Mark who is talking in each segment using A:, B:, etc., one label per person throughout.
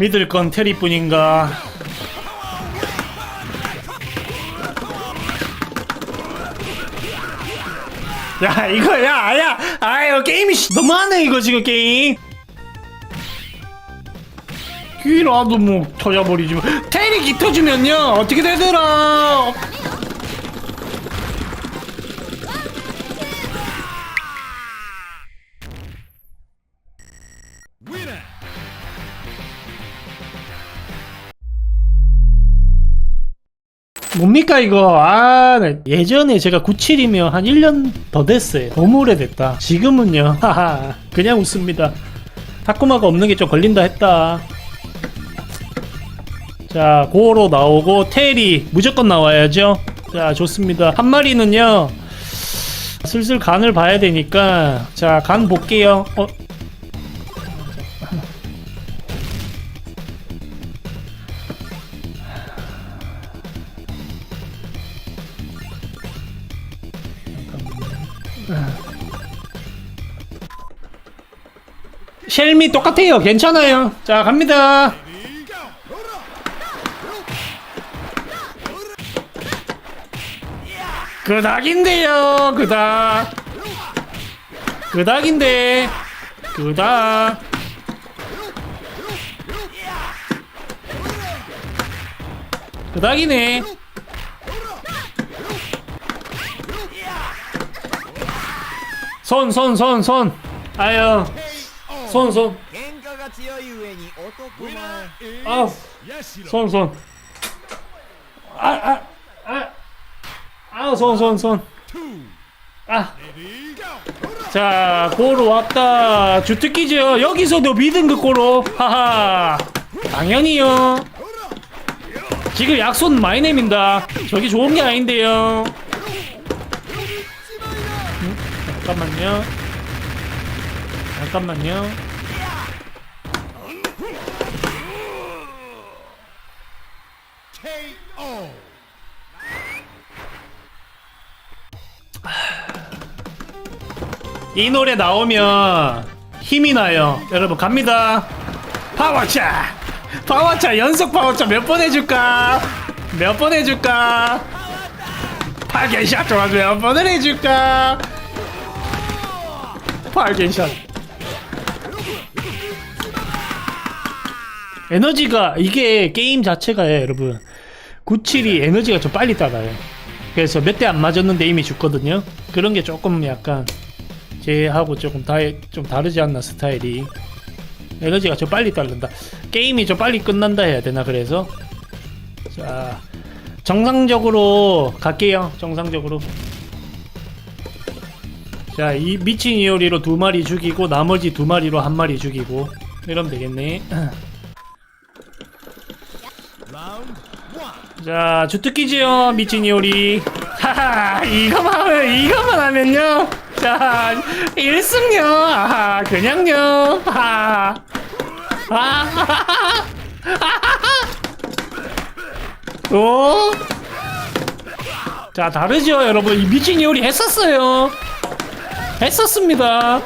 A: 믿을 건 테리뿐인가? 야 이거 야 야 아유 게임이 씨, 너무하네 이거 지금 게임. 귀라도 뭐 터져버리지 뭐. 테리 기 터지면요 어떻게 되더라 뭡니까 이거? 아 네. 예전에 제가 97이면 한 1년 더 됐어요. 너무 오래됐다. 지금은요? 하하. 그냥 웃습니다. 타코마가 없는 게 좀 걸린다 했다. 자 고로 나오고 테리 무조건 나와야죠? 자 좋습니다. 한 마리는요 슬슬 간을 봐야 되니까. 자 간 볼게요. 어 쉘미 똑같아요. 괜찮아요. 자 갑니다. 그닥인데요. 그닥. 그닥인데. 그닥. 그닥이네. 손 손 손 손 아유 손 손
B: 喧嘩が強い上に男前
A: 아우 손 손. 아, 아, 아. 아우, 손, 손, 손. 아. 자, 고로 왔다. 주특기죠. 여기서도 믿은 그 고로. 하하. 당연히요. 지금 약손 많이 내민다. 저기 좋은 게 아닌데요. 음, 잠깐만요. 잠깐만요. 이 노래 나오면 힘이 나요. 여러분 갑니다. 파워차, 파워차 연속 파워차 몇 번 해줄까? 몇 번 해줄까? 파괴샷 좋아서 몇 번을 해줄까? 파괴샷. 에너지가 이게 게임 자체가요, 여러분. 97이 에너지가 좀 빨리 따라요. 그래서 몇 대 안 맞았는데 이미 죽거든요. 그런 게 조금 약간 쟤하고 조금 다, 좀 다르지 않나 스타일이. 에너지가 좀 빨리 따른다. 게임이 좀 빨리 끝난다 해야 되나 그래서? 자 정상적으로 갈게요 정상적으로. 자 이 미친 이오리로 두 마리 죽이고 나머지 두 마리로 한 마리 죽이고. 이러면 되겠네 자 주특기지요 미친 이오리. 하하 이거만 하면 이거만 하면요. 자 1승요. 아하 그냥요. 하하. 아하하하. 오? 자 다르죠 여러분. 이 미친 이오리 했었어요. 했었습니다.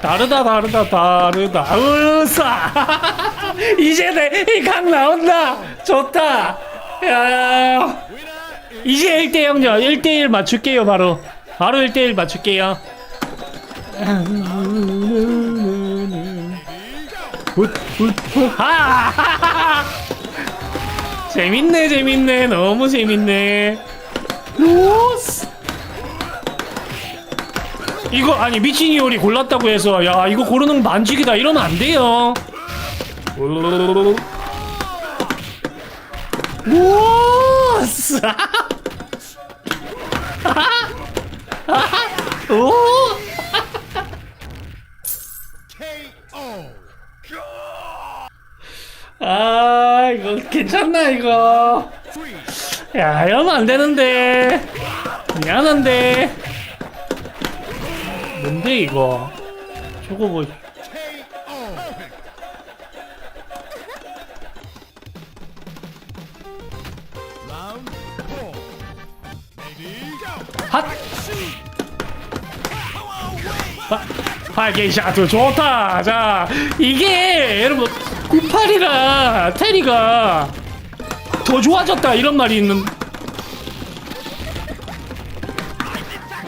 A: 다르다 다르다 다르다. 으싸 이제 내이각 나온다. 좋다. 야. 이제 1대 0요. 1대 1 맞출게요 바로. 바로 1대 1 맞출게요. 굿굿굿하 재밌네 재밌네. 너무 재밌네. 이거 아니 미친 이오리 골랐다고 해서 야 이거 고르는 거 만지기다. 이러면 안 돼요 오 아 이거 괜찮나 이거? 야 이러면 안 되는데. 미안한데. 뭔데 이거? 저거 뭐 아, 8K 샤트 좋다. 자, 이게 여러분 98이라 테리가 더 좋아졌다 이런 말이 있는.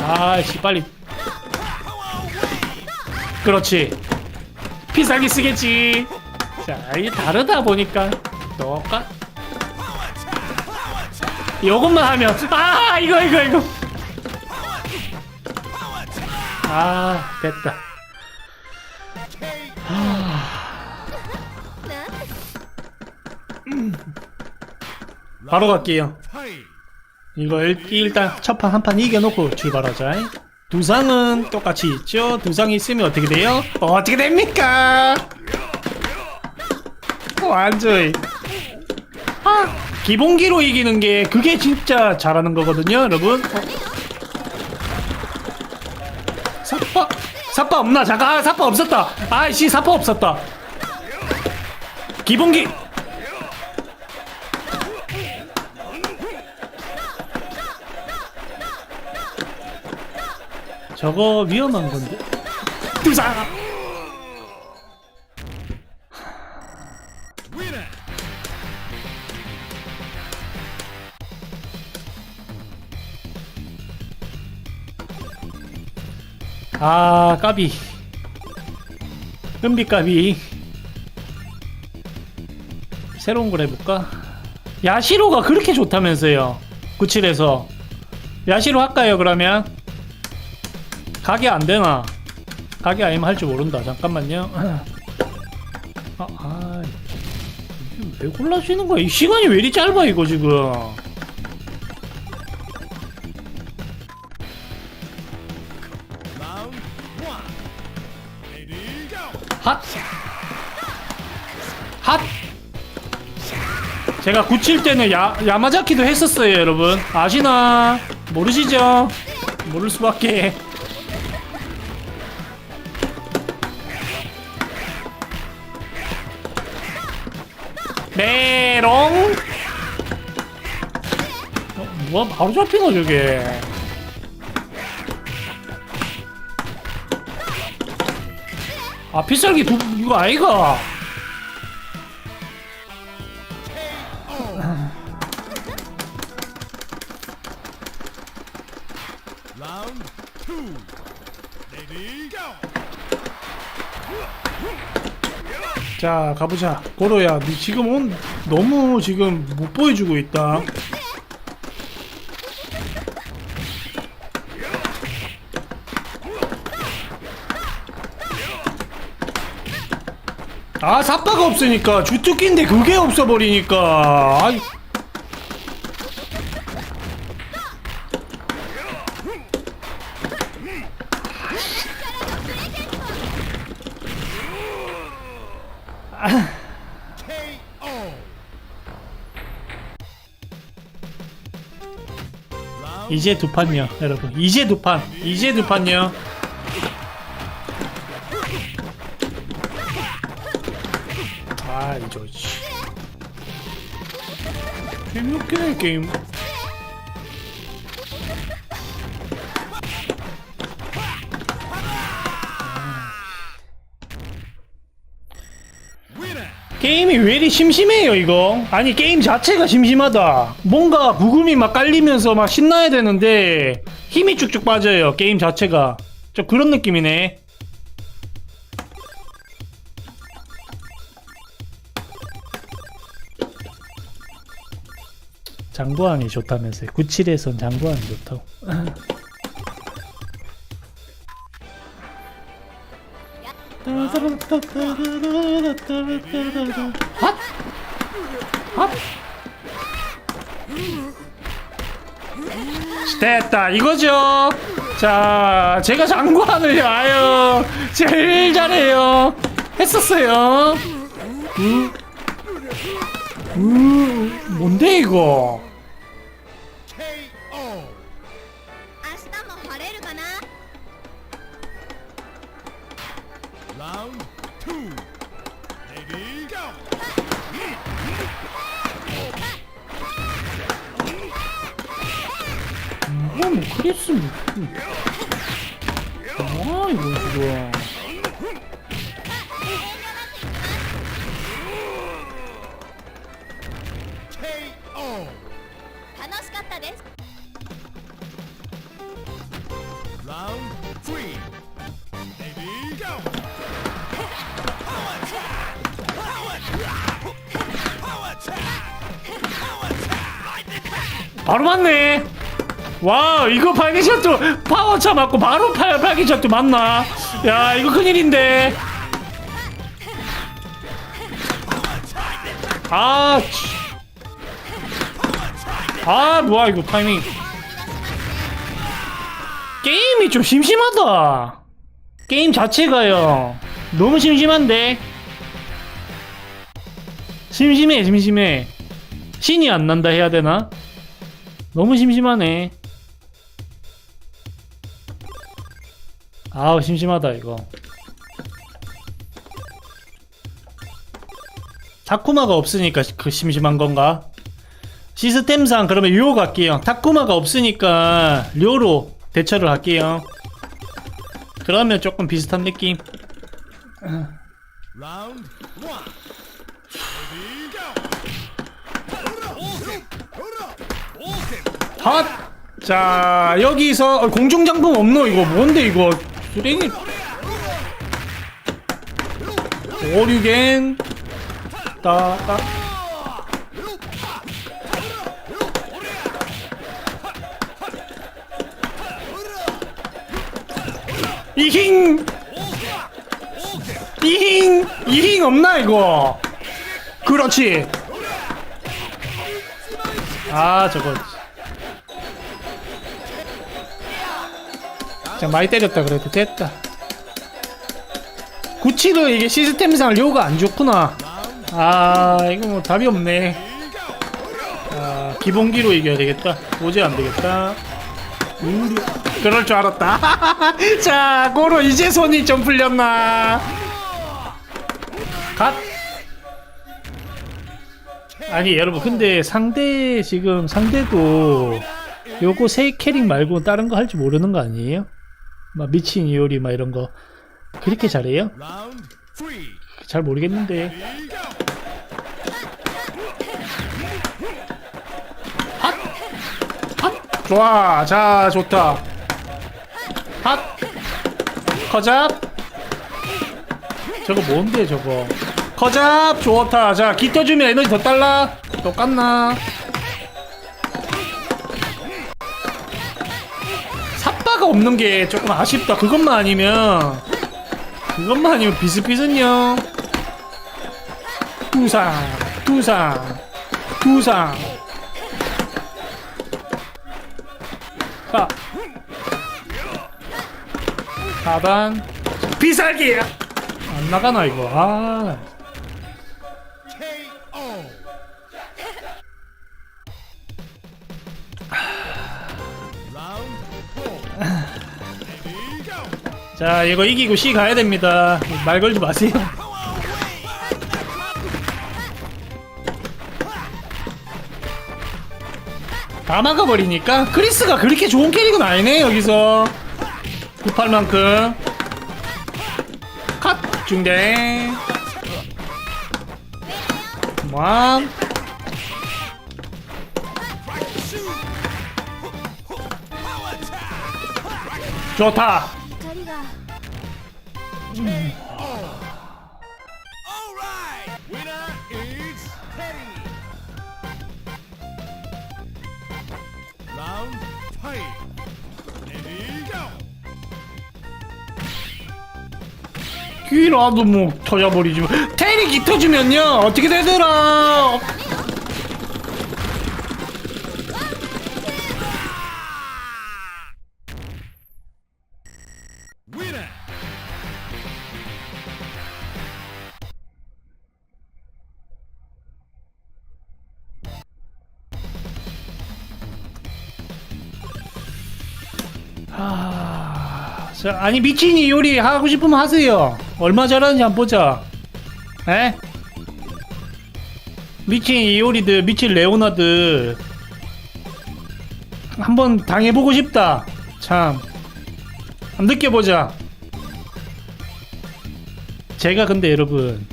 A: 아씨 빨리. 그렇지. 비싸게 쓰겠지. 자, 이게 다르다 보니까 똑같. 요것만 하면 아 이거 이거 이거. 아 됐다. 바로 갈게요. 이거 일, 일단 첫 판 한 판 이겨놓고 출발하자. 두상은 똑같이 있죠. 두상이 있으면 어떻게 돼요? 어떻게 됩니까? 완전히. 아, 기본기로 이기는 게 그게 진짜 잘하는 거거든요, 여러분. 사파 사파 없나? 잠깐 아, 사파 없었다. 아이씨 사파 없었다. 기본기 저거 위험한 건데. 두상. 아 까비 은비 까비 새로운 걸 해볼까? 야시로가 그렇게 좋다면서요 97에서 야시로 할까요 그러면? 가게 안 되나? 가게 아니면 할줄 모른다 잠깐만요 아, 아 이게 왜 골라주는 거야 이 시간이 왜 이리 짧아 이거 지금
B: 라운드 1 레디 고
A: 핫! 핫! 제가 97 때는 야, 야마자키도 했었어요, 여러분. 아시나? 모르시죠? 모를 수밖에. 메롱! 어, 뭐야, 바로 잡히나, 저게. 아, 필살기 두, 이거 아이가? 자 가보자. 고로야 니 지금 온 너무 지금 못 보여주고 있다. 아 삿바가 없으니까 주특기인데 그게 없어버리니까. 아이 이제 두 판요 여러분. 이제 두판. 이제 두 판요. 아 이저 재미없긴 해 게임 게임이 왜 이리 심심해요 이거? 아니 게임 자체가 심심하다. 뭔가 부금이 막 깔리면서 막 신나야 되는데 힘이 쭉쭉 빠져요 게임 자체가. 좀 그런 느낌이네. 장구왕이 좋다면서요. 97에선 장구왕이 좋다고 핫! 핫! 됐다 이거죠 자 제가 장관을 아유 제일 잘해요 했었어요 우, 우, 뭔데 이거
B: 프레스
A: 무슨 뭐. 아 이거 뭐야. 바로 맞네. 와 이거 발기샷도 파워차 맞고 바로 팔 발기샷도 맞나? 야 이거 큰일인데. 아, 치. 아 뭐야 이거 타이밍. 게임이 좀 심심하다. 게임 자체가요. 너무 심심한데. 심심해 심심해. 신이 안 난다 해야 되나? 너무 심심하네. 아우 심심하다 이거. 타쿠마가 없으니까 그 심심한 건가? 시스템상 그러면 요 갈게요. 타쿠마가 없으니까 료로 대처를 할게요. 그러면 조금 비슷한 느낌. 핫! 자 여기서 어, 공중장품 없노 이거 뭔데 이거 쓰레기 오류겐. 따따. 이힝! 이힝! 이힝 없나 이거? 그렇지. 아 저거 자 많이 때렸다 그래도 됐다. 구치도 이게 시스템상 료가 안 좋구나. 아 이거 뭐 답이 없네. 아 기본기로 이겨야 되겠다. 도저히 안 되겠다. 그럴 줄 알았다. 자 고로 이제 손이 좀 풀렸나. 갓. 아니 여러분 근데 상대 지금 상대도 요거 세 캐릭 말고 다른 거 할 줄 모르는 거 아니에요? 막 미친 이오리 막 이런 거. 그렇게 잘해요? 잘 모르겠는데.
B: go.
A: 핫 좋아 자 좋다. 핫. 커잡. 저거 뭔데 저거? 커잡 좋다. 자 기켜주면 에너지 더 달라. 똑같나 없는 게 조금 아쉽다. 그것만 아니면 그것만 아니면 비슷비슷요. 두상 두상 두상. 자. 4단 비살기! 안 나가나 이거? 아 자 이거 이기고 C 가야 됩니다. 말 걸지 마세요. 다 막아버리니까 크리스가 그렇게 좋은 캐릭은 아니네 여기서. 급할 만큼. 컷! 중대. 왕
B: Go.
A: 귀라도 뭐 터져버리지 뭐. 테릭이 터지면요 어떻게 되더라 자, 아니 미친이 요리 하고 싶으면 하세요. 얼마 잘하는지 한번 보자. 에? 미친 이 요리들 미친 레오나드 한번 당해보고 싶다. 참. 한번 느껴보자. 제가 근데 여러분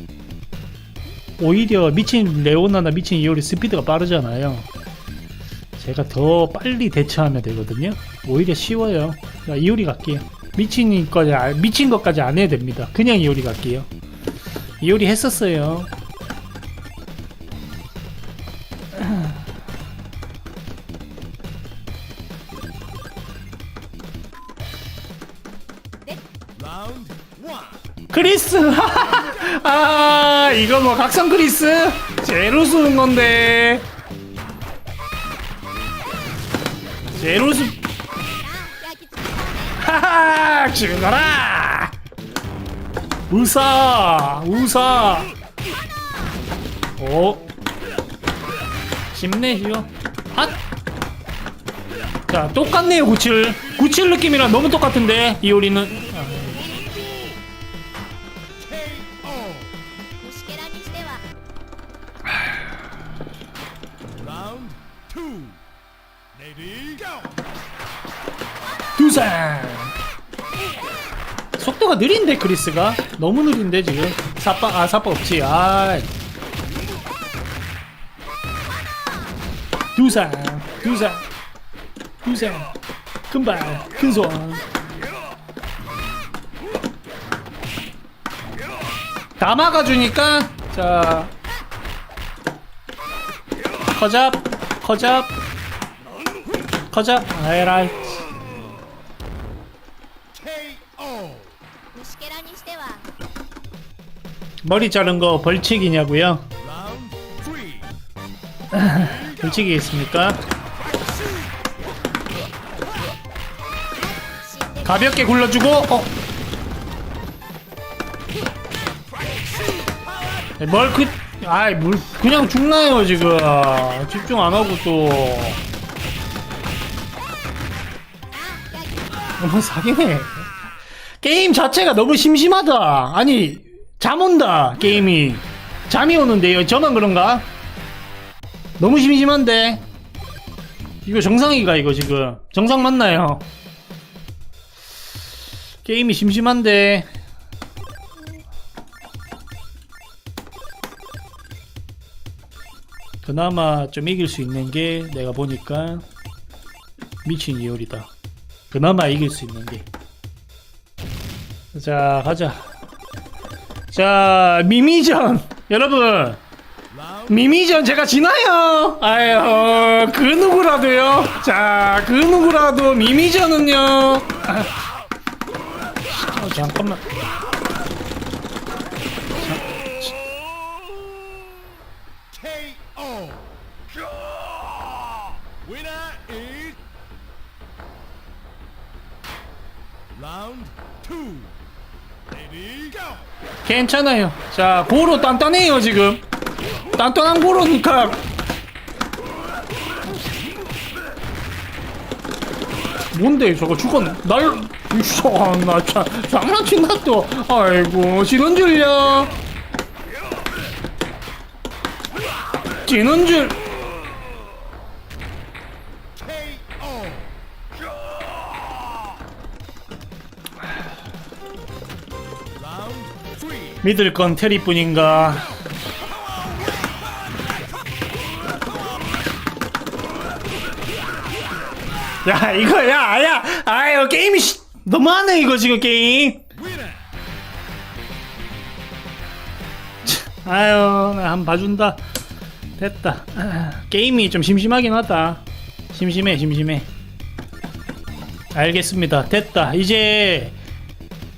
A: 오히려 미친 레오나나 미친 이오리 스피드가 빠르잖아요. 제가 더 빨리 대처하면 되거든요. 오히려 쉬워요. 자, 이효리 갈게요. 미친까지 미친 것까지 안 해야 됩니다. 그냥 요리 갈게요. 이효리 했었어요. 크리스! 아, 이거 뭐 각성 크리스? 제로 쓰는 건데. 제로
C: 수,
A: 으악! 죽어라! 우사! 우사! 오! 힘내시오. 핫! 자, 똑같네요, 97. 97 느낌이랑 너무 똑같은데, 이효리는. 두산 속도가 느린데 크리스가? 너무 느린데 지금? 사빠 아 사빠 없지. 아. 두산 두산 두산 금발 큰손. 다 막아주니까 자. 커잡 커잡. 커잡. 아이라이 머리 자른 거 벌칙이냐고요? 벌칙이 있습니까? 가볍게 굴러주고 어. 네, 멀크 그, 아이 물 그냥 죽나요 지금 집중 안 하고 또 너무 사기네 게임 자체가 너무 심심하다 아니 잠 온다 게임이 잠이 오는데요 저만 그런가? 너무 심심한데 이거 정상이가 이거 지금 정상 맞나요? 게임이 심심한데 그나마 좀 이길 수 있는 게 내가 보니까 미친 이율이다 그나마 이길 수 있는 게. 자, 가자. 자, 미미전. 여러분, 미미전 제가 지나요. 아유, 그 누구라도요. 자, 그 누구라도 미미전은요. 아, 어, 잠깐만.
B: Round two.
A: 괜찮아요. 자, 고로 단단해요, 지금. 단단한 고로니까. 뭔데, 저거 죽었, 날, 이샤, 나 참, 장난친다 또. 아이고, 지는 줄요. 지는 줄. 믿을 건 테리뿐인가. 야, 이거, 야, 야, 아유, 게임이, 씨, 너무하네, 이거 지금 게임. 아유, 나 한 번 봐준다. 됐다. 아, 게임이 좀 심심하긴 하다. 심심해, 심심해. 알겠습니다. 됐다. 이제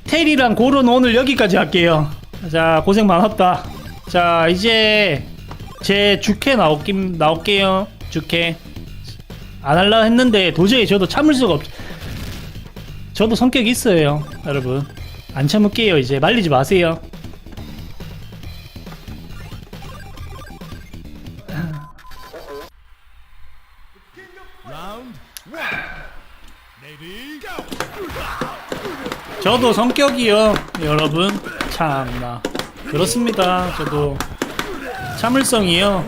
A: 테리랑 고른 오늘 여기까지 할게요. 자, 고생 많았다. 자, 이제 제 주캐 나올긴 나올게요. 주캐. 안 할라 했는데 도저히 저도 참을 수가 없. 저도 성격 있어요, 여러분. 안 참을게요. 이제 말리지 마세요. 저도 성격이요, 여러분. 참나. 그렇습니다. 저도 참을성이요.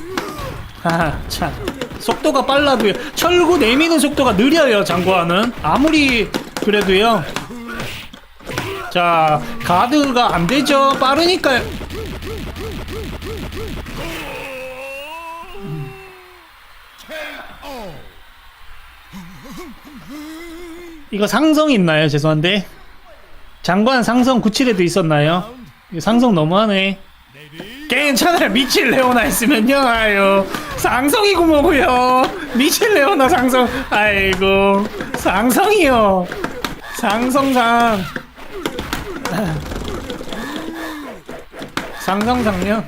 A: 하하, 참. 속도가 빨라도요. 철구 내미는 속도가 느려요, 장구하는. 아무리 그래도요. 자, 가드가 안 되죠. 빠르니까.
B: KO.
A: 이거 상성 있나요? 죄송한데. 장관 상성 97에도 있었나요? 상성 너무하네. 괜찮아요. 미칠 레오나 있으면요. 아유. 상성이고 뭐고요. 미칠 레오나 상성. 아이고. 상성이요. 상성상. 상상상요.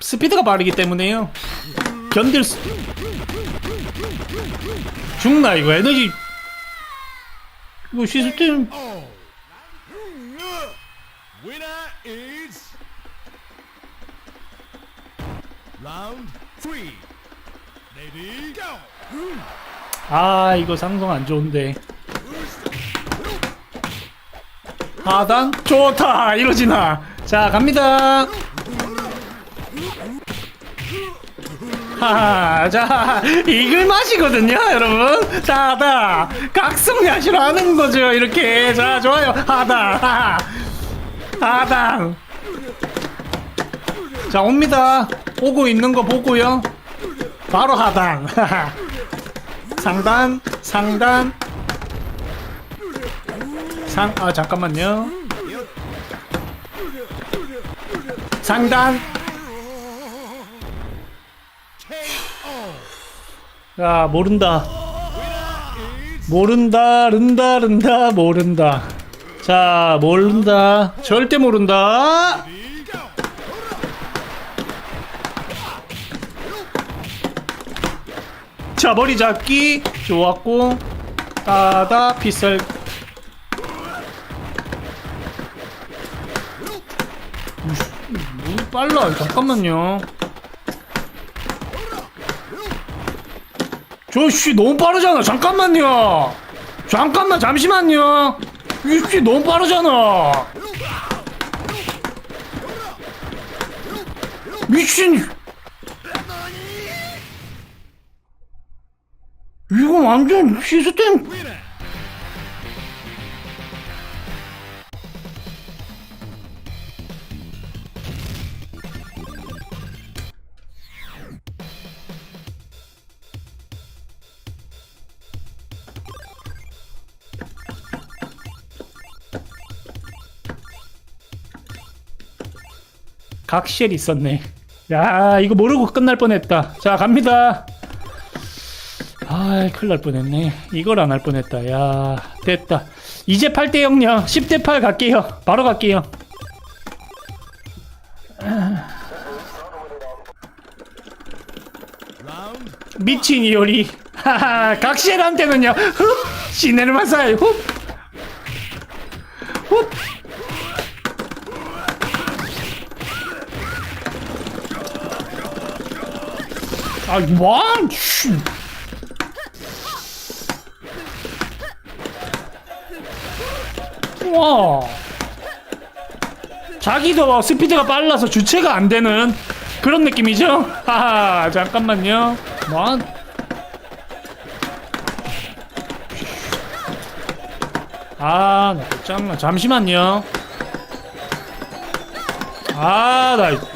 A: 스피드가 빠르기 때문에요. 견딜 수 죽나 이거 에너지 이거.
B: Ready, go.
A: 아 이거 상성 안 좋은데 하단 좋다 이러지나 자 갑니다 하자 이글 맛이거든요 여러분. 자 다. 각성야시로 하는 거죠 이렇게. 자 좋아요. 하단 하. 하단 자 옵니다. 오고 있는 거 보고요. 바로 하단 상단 상단. 상 아 잠깐만요. 상단 야 모른다. 모른다 른다 른다 모른다. 자 모른다. 절대 모른다. 자 머리 잡기. 좋았고. 따다 피살. 너무 빨라. 잠깐만요 저씨 너무 빠르잖아. 잠깐만요. 잠깐만 잠시만요. 이씨 너무 빠르잖아. 미친. 이거 완전 시스템 각시엘 있었네. 야, 이거 모르고 끝날 뻔했다. 자, 갑니다. 아, 큰일 날 뻔했네. 이걸 안 할 뻔했다. 야, 됐다. 이제 8대 0요. 10대 8 갈게요. 바로 갈게요. 미친 이효리. 하하, 각시엘한테는요. 흡! 시내를 마사요. 흡! 흡! 아, 뭐? 씨. 와. 자기도 스피드가 빨라서 주체가 안 되는 그런 느낌이죠? 하하, 잠깐만요. 뭐? 아, 나 짱나. 잠시만요. 아, 나.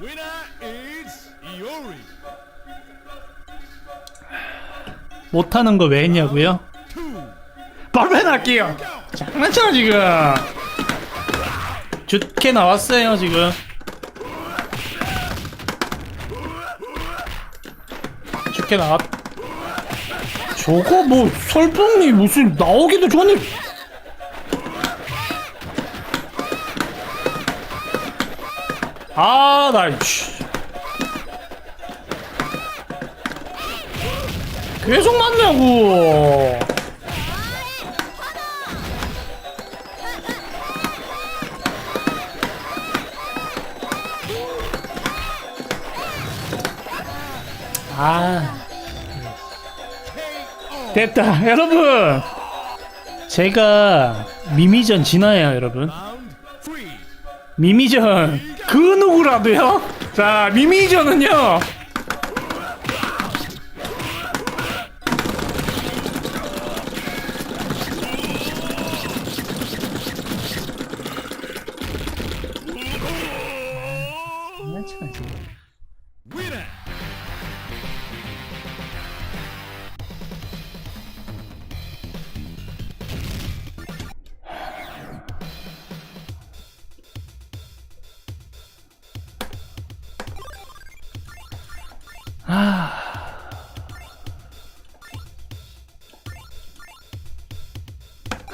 B: Winner is Iori.
A: 못하는 거 왜 했냐고요? 바로 해놨게요. 장난쳐, 지금. 좋게 나왔어요, 지금. 좋게 나왔. 저거 뭐, 설봉이 무슨 나오기도 전에. 아, 나, 씨. 계속 맞냐고. 아. 됐다. 여러분! 제가 미미전 지나요 여러분. 미미전. 그 누구라도요? 자 미미전은요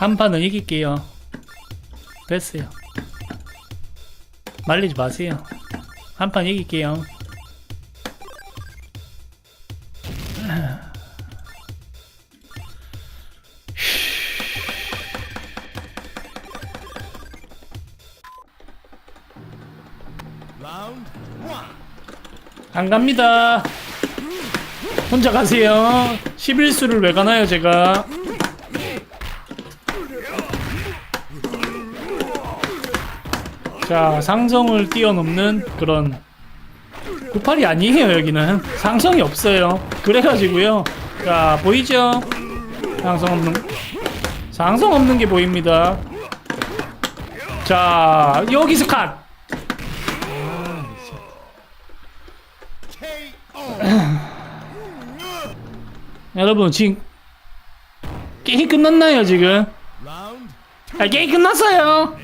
A: 한 판은 이길게요. 됐어요. 말리지 마세요. 한 판 이길게요. 안 갑니다. 혼자 가세요. 11수를 왜 가나요, 제가? 자, 상성을 뛰어넘는 그런 98이 아니에요, 여기는. 상성이 없어요. 그래가지고요. 자, 보이죠? 상성 없는, 상성 없는 게 보입니다. 자, 여기서 컷! 여러분, 지금 게임 끝났나요, 지금? 아, 게임 끝났어요.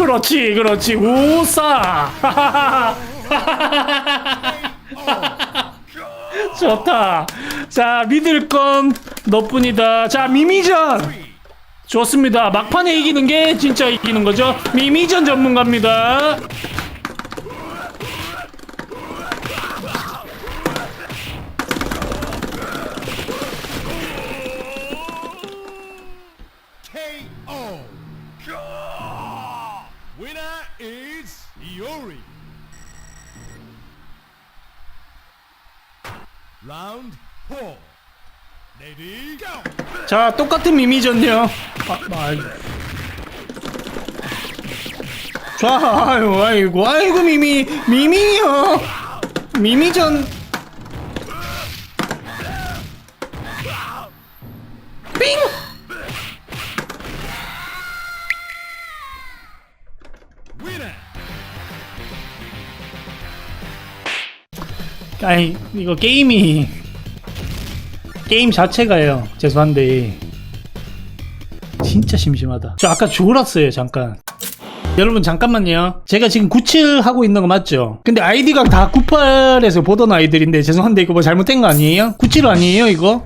A: 그렇지, 그렇지. 우싸. 좋다. 자, 믿을 건 너뿐이다. 자, 미미전. 좋습니다. 막판에 이기는 게 진짜 이기는 거죠. 미미전 전문가입니다.
B: 라운드
A: 자, 똑같은 이미전요. 아, 아, 자, 아유, 아이고, 아이고, 미미, 미미요. 미미전. 삥! 아니, 이거 게임이. 게임 자체가요. 죄송한데. 진짜 심심하다. 저 아까 졸았어요, 잠깐. 여러분, 잠깐만요. 제가 지금 97 하고 있는 거 맞죠? 근데 아이디가 다 98에서 보던 아이들인데, 죄송한데, 이거 뭐 잘못된 거 아니에요? 97 아니에요, 이거?